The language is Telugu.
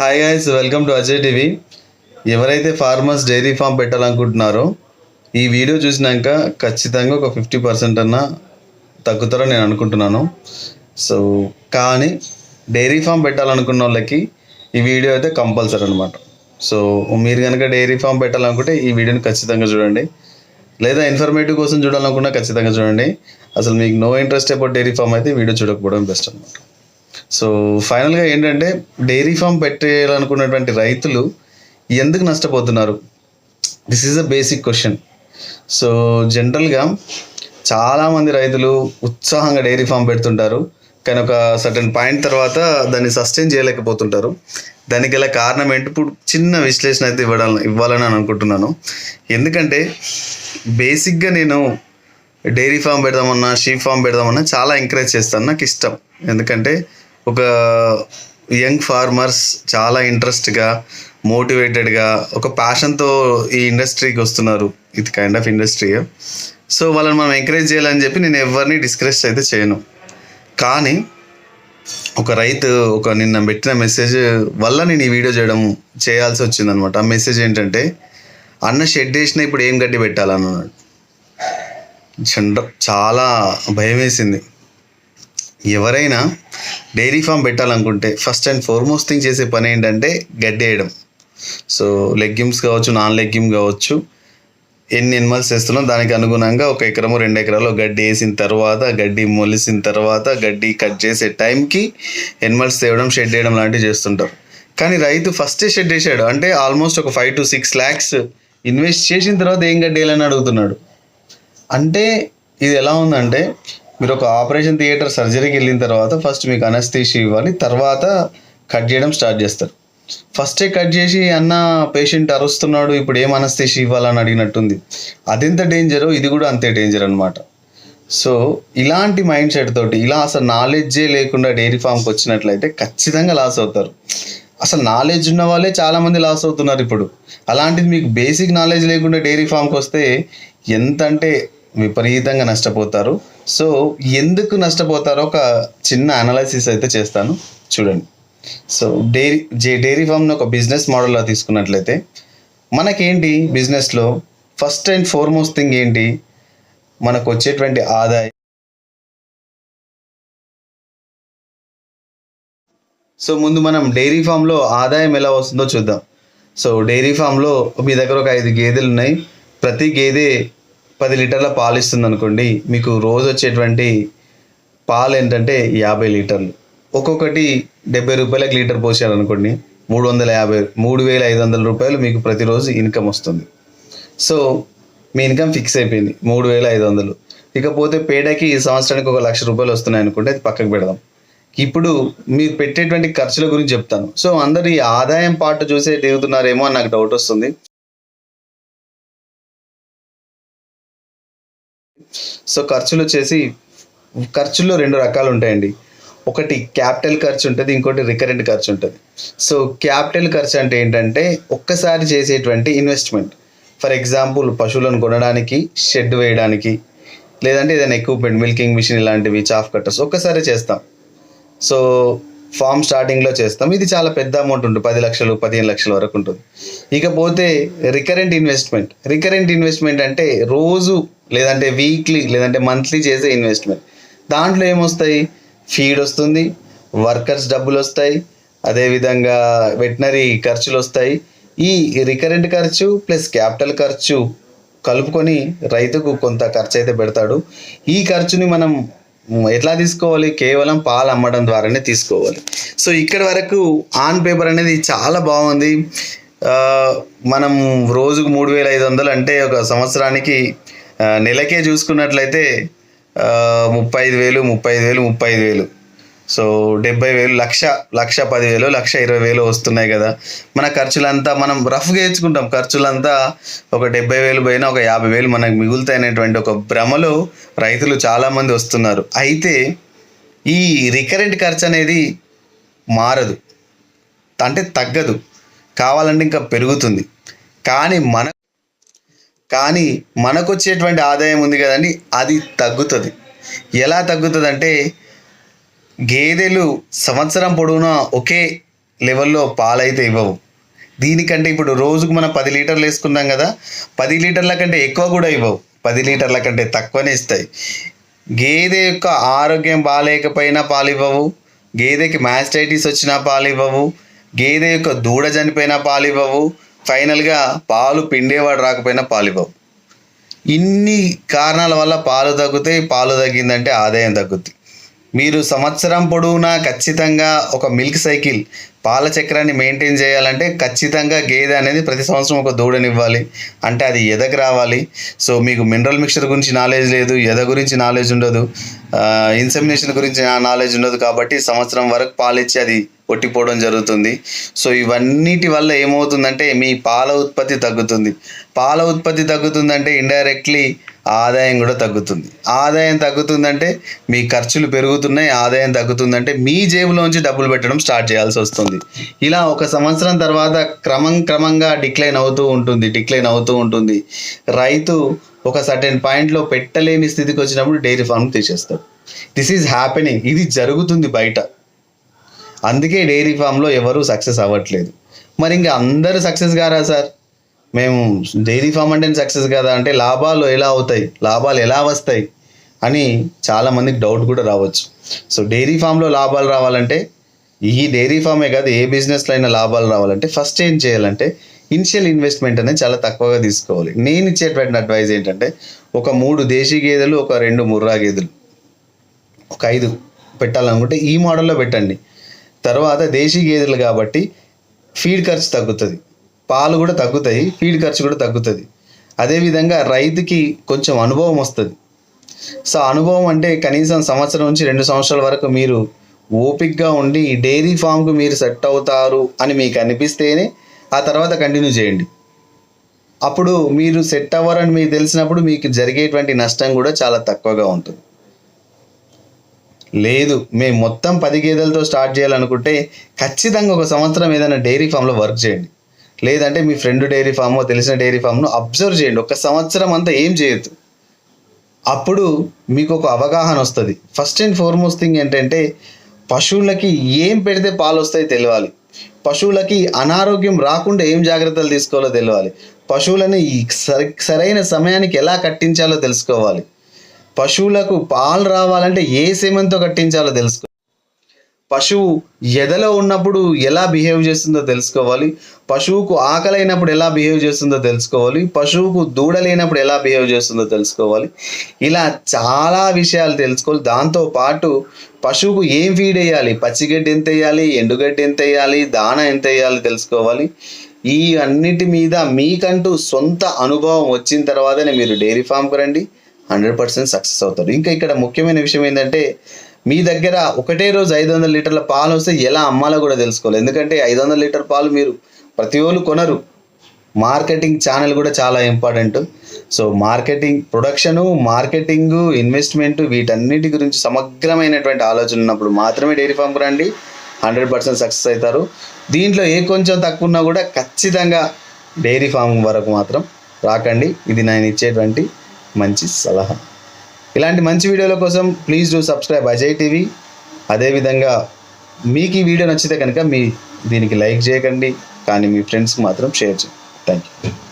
Hi guys welcome to Ajay TV ఎవరైతే ఫార్మర్స్ డైరీ ఫామ్ పెట్టాలనుకుంటున్నారో ఈ వీడియో చూసినాక ఖచ్చితంగా ఒక ఫిఫ్టీ పర్సెంట్ అన్న తగ్గుతారని నేను అనుకుంటున్నాను. సో కానీ డైరీ ఫామ్ పెట్టాలనుకున్న వాళ్ళకి ఈ వీడియో అయితే కంపల్సరీ అనమాట సో మీరు కనుక డైరీ ఫామ్ పెట్టాలనుకుంటే ఈ వీడియోని ఖచ్చితంగా చూడండి. లేదా ఇన్ఫర్మేటివ్ కోసం చూడాలనుకున్నా ఖచ్చితంగా చూడండి. అసలు మీకు no interest about dairy farm అయితే వీడియో చూడకపోవడం బెస్ట్ అనమాట సో ఫైనల్గా ఏంటంటే డైరీ ఫామ్ పెట్టేయాలనుకున్నటువంటి రైతులు ఎందుకు నష్టపోతున్నారు? This is a basic question so జనరల్గా చాలామంది రైతులు ఉత్సాహంగా డైరీ ఫామ్ పెడుతుంటారు. కానీ ఒక సర్టన్ పాయింట్ తర్వాత దాన్ని సస్టైన్ చేయలేకపోతుంటారు. దానికి గల కారణం ఏంటి? ఇప్పుడు చిన్న విశ్లేషణ అయితే ఇవ్వడాలని ఇవ్వాలని అని అనుకుంటున్నాను. ఎందుకంటే బేసిక్గా నేను డైరీ ఫామ్ పెడదామన్నా షీప్ ఫామ్ పెడదామన్నా చాలా ఎంకరేజ్ చేస్తాను. నాకు ఇష్టం. ఎందుకంటే ఒక యంగ్ ఫార్మర్స్ చాలా ఇంట్రెస్ట్గా మోటివేటెడ్గా ఒక ప్యాషన్తో ఈ ఇండస్ట్రీకి వస్తున్నారు. ఇది కైండ్ ఆఫ్ ఇండస్ట్రీ సో వాళ్ళని మనం ఎంకరేజ్ చేయాలని చెప్పి నేను ఎవరిని డిస్కరేజ్ అయితే చేయను. కానీ ఒక రైతు ఒక నిన్న పెట్టిన మెసేజ్ వల్ల నేను ఈ వీడియో చేయడం చేయాల్సి వచ్చిందనమాట ఆ మెసేజ్ ఏంటంటే అన్న షెడ్ వేసిన ఇప్పుడు ఏం గడ్డి పెట్టాలన్నాడు. చండ చాలా భయం వేసింది. ఎవరైనా డైరీ ఫామ్ పెట్టాలనుకుంటే ఫస్ట్ అండ్ ఫార్మోస్ట్ థింగ్ చేసే పని ఏంటంటే గడ్డి వేయడం. సో లెగ్యూమ్స్ కావచ్చు నాన్ లెగ్యూమ్ కావచ్చు ఎన్ని ఎనిమల్స్ వేస్తున్నాం దానికి అనుగుణంగా ఒక ఎకరము రెండు ఎకరాలు గడ్డి వేసిన తర్వాత గడ్డి మొలిసిన తర్వాత గడ్డి కట్ చేసే టైంకి ఎనిమల్స్ తేవడం షెడ్ వేయడం లాంటివి చేస్తుంటారు. కానీ రైతు ఫస్టే షెడ్ వేసాడు. అంటే ఆల్మోస్ట్ ఒక five to six lakhs invest చేసిన తర్వాత ఏం గడ్డి వేయాలని అడుగుతున్నాడు? అంటే ఇది ఎలా ఉందంటే మీరు ఒక ఆపరేషన్ థియేటర్ సర్జరీకి వెళ్ళిన తర్వాత ఫస్ట్ మీకు అనస్థీషి ఇవ్వాలి తర్వాత కట్ చేయడం స్టార్ట్ చేస్తారు. ఫస్టే కట్ చేసి అన్న పేషెంట్ అరుస్తున్నాడు ఇప్పుడు ఏం అనస్థీషి ఇవ్వాలని అడిగినట్టుంది. అదెంత డేంజరో ఇది కూడా అంతే డేంజర్ అనమాట సో ఇలాంటి మైండ్ సెట్ తోటి ఇలా అసలు నాలెడ్జే లేకుండా డైరీ ఫామ్కి వచ్చినట్లయితే ఖచ్చితంగా లాస్ అవుతారు. అసలు నాలెడ్జ్ ఉన్న వాళ్ళే చాలామంది లాస్ అవుతున్నారు ఇప్పుడు. అలాంటిది మీకు బేసిక్ నాలెడ్జ్ లేకుండా డైరీ ఫామ్కి వస్తే ఎంత అంటే విపరీతంగా నష్టపోతారు. సో ఎందుకు నష్టపోతారో ఒక చిన్న అనాలసిస్ అయితే చేస్తాను. చూడండి. సో డైరీ జే డైరీ ఫామ్ని ఒక బిజినెస్ మోడల్లో తీసుకున్నట్లయితే మనకేంటి బిజినెస్లో ఫస్ట్ అండ్ ఫార్మోస్ట్ థింగ్ ఏంటి? మనకు వచ్చేటువంటి ఆదాయం. సో ముందు మనం డైరీ ఫామ్లో ఆదాయం ఎలా వస్తుందో చూద్దాం. సో డైరీ ఫామ్లో మీ దగ్గర ఒక ఐదు గేదెలు ఉన్నాయి ప్రతి గేదె పది లీటర్ల పాలు ఇస్తుంది అనుకోండి మీకు రోజు వచ్చేటువంటి పాలు ఏంటంటే యాభై లీటర్లు. ఒక్కొక్కటి డెబ్బై రూపాయలకు లీటర్ పోసారనుకోండి మూడు వందల యాభై మూడు వేల ఐదు వందల రూపాయలు మీకు ప్రతిరోజు ఇన్కమ్ వస్తుంది. సో మీ ఇన్కమ్ ఫిక్స్ అయిపోయింది మూడు వేల ఐదు వందలు. ఇకపోతే పేడకి ఈ సంవత్సరానికి ఒక లక్ష రూపాయలు వస్తున్నాయి అనుకుంటే అది పక్కకు పెడదాం. ఇప్పుడు మీరు పెట్టేటువంటి ఖర్చుల గురించి చెప్తాను. సో అందరు ఈ ఆదాయం పాటు చూసే దిగుతున్నారేమో అని నాకు డౌట్ వస్తుంది. సో ఖర్చులు వచ్చేసి ఖర్చుల్లో రెండు రకాలు ఉంటాయండి. ఒకటి క్యాపిటల్ ఖర్చు ఉంటుంది ఇంకోటి రికరెంట్ ఖర్చు ఉంటుంది. సో క్యాపిటల్ ఖర్చు అంటే ఏంటంటే ఒక్కసారి చేసేటువంటి ఇన్వెస్ట్మెంట్. ఫర్ ఎగ్జాంపుల్ పశువులను కొనడానికి షెడ్ వేయడానికి లేదంటే ఏదైనా ఎక్విప్మెంట్ మిల్కింగ్ మిషన్ ఇలాంటివి చాఫ్ కట్టర్స్ ఒక్కసారి చేస్తాం. సో ఫామ్ స్టార్టింగ్లో చేస్తాం. ఇది చాలా పెద్ద అమౌంట్ ఉంటుంది. పది లక్షలు పదిహేను లక్షల వరకు ఉంటుంది. ఇకపోతే రికరెంట్ ఇన్వెస్ట్మెంట్ రికరెంట్ ఇన్వెస్ట్మెంట్ అంటే రోజు లేదంటే వీక్లీ లేదంటే మంత్లీ చేసే ఇన్వెస్ట్మెంట్ దాంట్లో ఏమొస్తాయి? ఫీడ్ వస్తుంది వర్కర్స్ డబ్బులు వస్తాయి అదేవిధంగా వెటనరీ ఖర్చులు వస్తాయి. ఈ రికరెంట్ ఖర్చు ప్లస్ క్యాపిటల్ ఖర్చు కలుపుకొని రైతుకు కొంత ఖర్చు అయితే పెడతాడు. ఈ ఖర్చుని మనం ఎట్లా తీసుకోవాలి? కేవలం పాలు అమ్మడం ద్వారానే తీసుకోవాలి. సో ఇక్కడ వరకు ఆన్ పేపర్ అనేది చాలా బాగుంది. మనం రోజుకు మూడు వేల ఐదు వందలు అంటే ఒక సంవత్సరానికి నెలకే చూసుకున్నట్లయితే ముప్పై ఐదు వేలు ముప్పై ఐదు వేలు ముప్పై ఐదు వేలు. సో డెబ్బై వేలు లక్ష లక్ష పదివేలు లక్ష ఇరవై వేలు వస్తున్నాయి కదా. మన ఖర్చులంతా మనం రఫ్గా వేసుకుంటాం ఖర్చులంతా ఒక డెబ్బై వేలు పోయినా ఒక యాభై వేలు మనకు మిగులుతాయనేటువంటి ఒక భ్రమలో రైతులు చాలామంది వస్తున్నారు. అయితే ఈ రికరెంట్ ఖర్చు అనేది మారదు. అంటే తగ్గదు. కావాలంటే ఇంకా పెరుగుతుంది. కానీ మన కానీ మనకు వచ్చేటువంటి ఆదాయం ఉంది కదండి అది తగ్గుతుంది. ఎలా తగ్గుతుంది అంటే గేదెలు సంవత్సరం పొడవునా ఒకే లెవెల్లో పాలైతే ఇవ్వవు. దీనికంటే ఇప్పుడు రోజుకు మనం పది లీటర్లు వేసుకున్నాం కదా పది లీటర్ల కంటే ఎక్కువ కూడా ఇవ్వవు. పది లీటర్ల కంటే తక్కువనే ఇస్తాయి. గేదె యొక్క ఆరోగ్యం బాగాలేకపోయినా పాలు ఇవ్వవు. గేదెకి మ్యాస్టైటిస్ వచ్చినా పాలు ఇవ్వవు. గేదె యొక్క దూడ చనిపోయినా పాలు ఇవ్వవు. ఫైనల్గా పాలు పిండేవాడు రాకపోయినా పాలు ఇవ్వవు. ఇన్ని కారణాల వల్ల పాలు తగ్గుతాయి. పాలు తగ్గిందంటే ఆదాయం తగ్గుద్ది. మీరు సంవత్సరం పొడవునా ఖచ్చితంగా ఒక మిల్క్ సైకిల్ పాల చక్రాన్ని మెయింటైన్ చేయాలంటే ఖచ్చితంగా గేదె అనేది ప్రతి సంవత్సరం ఒక దూడనివ్వాలి. అంటే అది ఎదకు రావాలి. సో మీకు మినరల్ మిక్చర్ గురించి నాలెడ్జ్ లేదు ఎద గురించి నాలెడ్జ్ ఉండదు ఇన్సెమినేషన్ గురించి నాలెడ్జ్ ఉండదు కాబట్టి సంవత్సరం వరకు పాలిచ్చి అది కొట్టిపోవడం జరుగుతుంది. సో ఇవన్నిటి వల్ల ఏమవుతుందంటే మీ పాల ఉత్పత్తి తగ్గుతుంది. పాల ఉత్పత్తి తగ్గుతుందంటే ఇండైరెక్ట్లీ ఆదాయం కూడా తగ్గుతుంది. ఆదాయం తగ్గుతుందంటే మీ ఖర్చులు పెరుగుతున్నాయి ఆదాయం తగ్గుతుందంటే మీ జేబులోంచి డబ్బులు పెట్టడం స్టార్ట్ చేయాల్సి వస్తుంది. ఇలా ఒక సంవత్సరం తర్వాత క్రమం క్రమంగా డిక్లైన్ అవుతూ ఉంటుంది డిక్లైన్ అవుతూ ఉంటుంది. రైతు ఒక సర్టెన్ పాయింట్లో పెట్టలేని స్థితికి వచ్చినప్పుడు డైరీ ఫార్మ్ తీసేస్తాడు. దిస్ ఈజ్ హ్యాపెనింగ్ ఇది జరుగుతుంది బయట. అందుకే డైరీ ఫామ్లో ఎవరు సక్సెస్ అవ్వట్లేదు. మరి ఇంకా అందరూ సక్సెస్ కారా సార్? మేము డైరీ ఫామ్ అంటే సక్సెస్ కదా అంటే లాభాలు ఎలా అవుతాయి? లాభాలు ఎలా వస్తాయి? అని చాలామందికి డౌట్ కూడా రావచ్చు. సో డైరీ ఫామ్లో లాభాలు రావాలంటే ఈ డైరీ ఫామే కాదు ఏ బిజినెస్లో అయినా లాభాలు రావాలంటే ఫస్ట్ ఏం చేయాలంటే ఇనిషియల్ ఇన్వెస్ట్మెంట్ అనేది చాలా తక్కువగా తీసుకోవాలి. నేను ఇచ్చేటువంటి అడ్వైజ్ ఏంటంటే ఒక మూడు దేశీ గేదెలు ఒక రెండు ముర్రా గేదెలు ఒక ఐదు పెట్టాలనుకుంటే ఈ మోడల్లో పెట్టండి. తర్వాత దేశీ గేదెలు కాబట్టి ఫీడ్ ఖర్చు తగ్గుతుంది. పాలు కూడా తగ్గుతాయి ఫీడ్ ఖర్చు కూడా తగ్గుతుంది. అదేవిధంగా రైతుకి కొంచెం అనుభవం వస్తుంది. సో అనుభవం అంటే కనీసం సంవత్సరం నుంచి రెండు సంవత్సరాల వరకు మీరు ఓపిక్గా ఉండి డైరీ ఫామ్కు మీరు సెట్ అవుతారు అని మీకు అనిపిస్తేనే ఆ తర్వాత కంటిన్యూ చేయండి. అప్పుడు మీరు సెట్ అవ్వరని మీకు తెలిసినప్పుడు మీకు జరిగేటువంటి నష్టం కూడా చాలా తక్కువగా ఉంటుంది. లేదు మేము మొత్తం పది గేదెలతో స్టార్ట్ చేయాలనుకుంటే ఖచ్చితంగా ఒక సంవత్సరం ఏదైనా డైరీ ఫామ్లో వర్క్ చేయండి. లేదంటే మీ ఫ్రెండ్ డైరీ ఫామ్ తెలిసిన డైరీ ఫామ్ను అబ్జర్వ్ చేయండి. ఒక సంవత్సరం అంతా ఏం చేయొద్దు. అప్పుడు మీకు ఒక అవగాహన వస్తుంది. ఫస్ట్ అండ్ ఫార్మోస్ట్ థింగ్ ఏంటంటే పశువులకి ఏం పెడితే పాలు వస్తాయి తెలియాలి పశువులకి అనారోగ్యం రాకుండా ఏం జాగ్రత్తలు తీసుకోవాలో తెలియాలి పశువులని ఈ సరి సరైన సమయానికి ఎలా కట్టించాలో తెలుసుకోవాలి. పశువులకు పాలు రావాలంటే ఏ సీమంతో కట్టించాలో తెలుసుకో పశువు ఎదలో ఉన్నప్పుడు ఎలా బిహేవ్ చేస్తుందో తెలుసుకోవాలి. పశువుకు ఆకలి అయినప్పుడు ఎలా బిహేవ్ చేస్తుందో తెలుసుకోవాలి. పశువుకు దూడ లేనప్పుడు ఎలా బిహేవ్ చేస్తుందో తెలుసుకోవాలి. ఇలా చాలా విషయాలు తెలుసుకోవాలి. దాంతో పాటు పశువుకు ఏం ఫీడ్ వేయాలి? పచ్చిగడ్డి ఎంత వేయాలి? ఎండుగడ్డి ఎంత వేయాలి? దాన ఎంత వేయాలి తెలుసుకోవాలి. ఈ అన్నిటి మీద మీకంటూ సొంత అనుభవం వచ్చిన తర్వాతనే మీరు డైరీ ఫామ్కి రండి. హండ్రెడ్ పర్సెంట్ సక్సెస్ అవుతారు. ఇంకా ఇక్కడ ముఖ్యమైన విషయం ఏంటంటే మీ దగ్గర ఒకటే రోజు ఐదు వందల లీటర్ల పాలు వస్తే ఎలా అమ్మాలో కూడా తెలుసుకోవాలి. ఎందుకంటే ఐదు వందల లీటర్ పాలు మీరు ప్రతి వాళ్ళు కొనరు. మార్కెటింగ్ ఛానల్ కూడా చాలా important. So marketing production marketing investment వీటన్నిటి గురించి సమగ్రమైనటువంటి ఆలోచన ఉన్నప్పుడు మాత్రమే డైరీ ఫామ్కి రండి. హండ్రెడ్ పర్సెంట్ సక్సెస్ అవుతారు. దీంట్లో ఏ కొంచెం తక్కువ ఉన్నా కూడా ఖచ్చితంగా డైరీ ఫామ్ వరకు మాత్రం రాకండి. ఇది నేను ఇచ్చేటువంటి మంచి సలహా. ఇలాంటి మంచి వీడియోల కోసం please do subscribe Ajay TV అదేవిధంగా మీకు ఈ వీడియో నచ్చితే కనుక మీ దీనికి లైక్ చేయకండి. కానీ మీ ఫ్రెండ్స్కి మాత్రం షేర్ చేయండి. Thank you